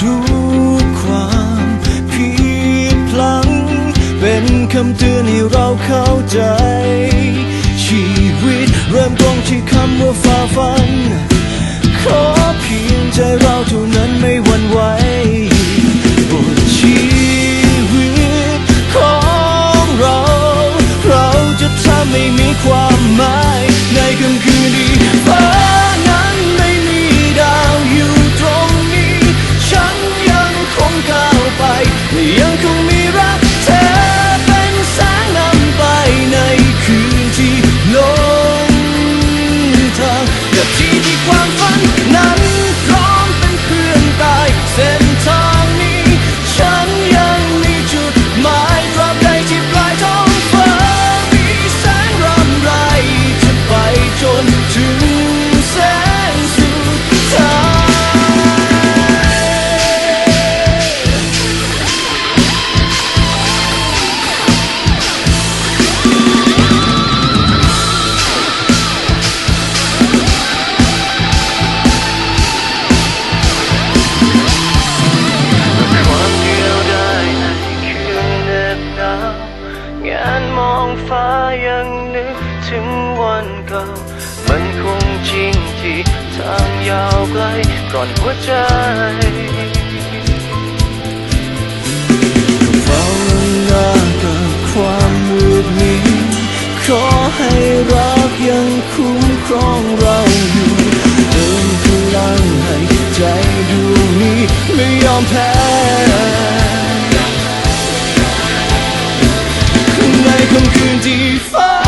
ทุกความผิดพลัง เป็นคำเตือนให้เราเข้าใจ ชีวิตเริ่มต้นที่คำว่าฝ่าฟัน ขอเพียงใจ ก่อนหัวใจก็เฝ้าหน้ากับความมืดมิดขอให้รักยังคุ้มครองเราอยู่เติมพลังให้ใจดวงนี้ไม่ยอมแพ้ในค่ำคืนที่ฟ้า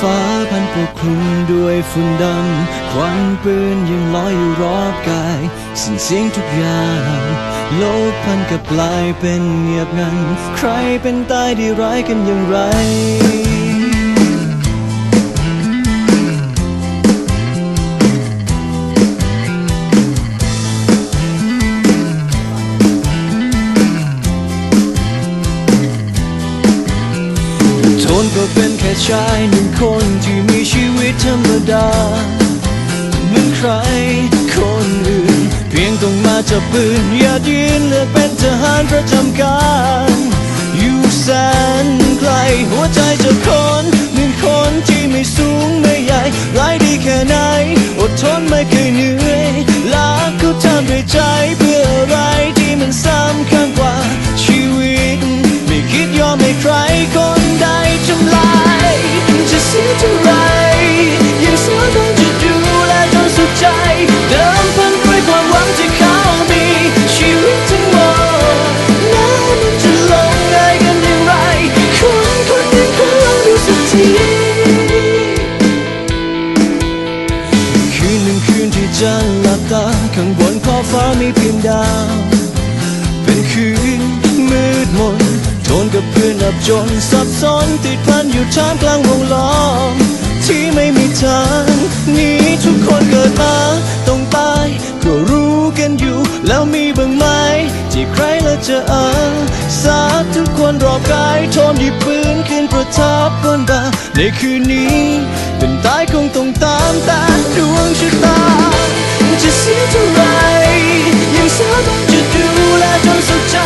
ฟ้าพันปกคลุมด้วยฝุ่นดำ ควันปืนยังลอยอยู่รอบกายสิ้นเสียงทุกอย่างโลกพันกับกลายเป็นเงียบงัน ใครเป็นตายดีร้ายกันอย่างไร ก็เป็นแค่ชายหนึ่งคนที่มีชีวิตธรรมดาเหมือนใครคนอื่น เพียงต้องมาจับปืนหยัดยืนเลือกเป็นทหารประจำการ อยู่แสนไกล หัวใจจะคนหนึ่งคนที่ไม่สูงไม่ใหญ่ร้ายดีแค่ไหน อดทนไม่เคยเหนื่อยรักก็ทำด้วยใจเพื่ออะไรที่มันสำคัญกว่าชีวิต ไม่คิดยอมให้ใครคน จะหลับตาข้างบนขอบฟ้ามีเพียงดาว เป็นคืนมืดมนทนกับเพื่อนอับจนสับสนติดพันอยู่ท่ามกลางวงล้อม ที่ไม่มีทางหนี้ทุกคนเกิดมาต้องตายก็รู้กันอยู่ แล้วมีบ้างไหม ที่ใครละจะอาสาทุกคนรอบกายโทมหยิบปืนขึ้นประทับบนบ่าในคืนนี้ เป็นตายคงต้องตามแต่ดวงชะตา เสียเท่าไรยังสามารถจะดูแลจนสุดใจ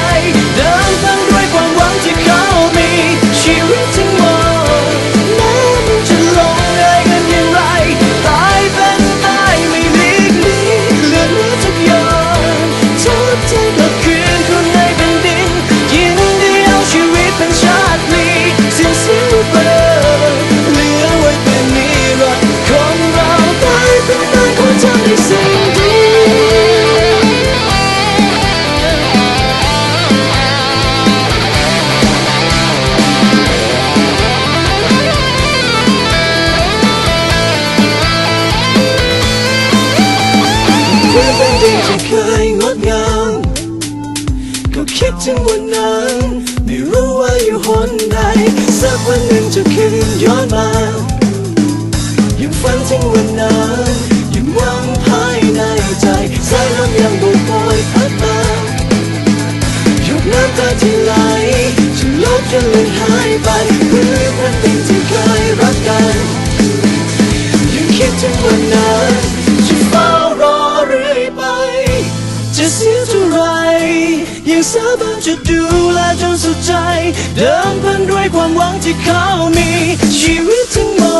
คิดถึงวันนั้นไม่รู้ว่าอยู่หนใดสักวันหนึ่งจะคืนย้อนมายังฝันถึงวันนั้นยังหวังภายในใจสายลมยังโบกโบยพัดมาหยดน้ำตาที่ไหลจะลบจะเลือนหายไปเพื่อวันเป็นที่เคยรักกันยังคิดถึงวันนั้น บานจะดูแลจนสุดใจ เดิมพันด้วยความหวังที่เขามีชีวิตทั้งหมด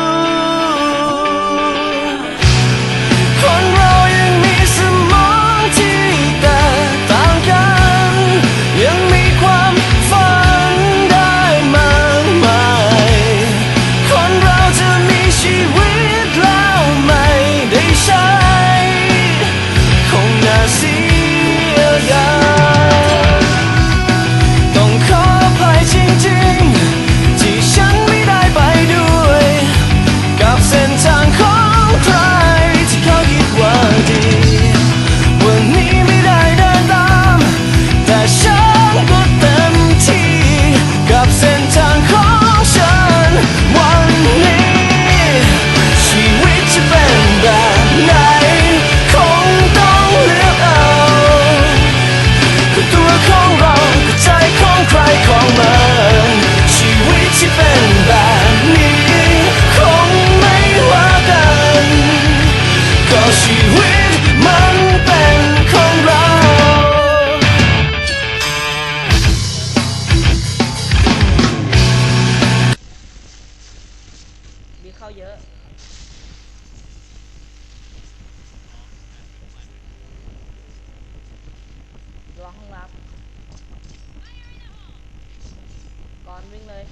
ห้องรับ ก่อนวิ่งเลย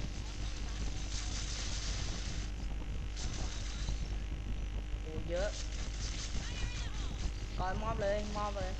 โอ้เยอะ ก่อนมอบเลย มอบเลย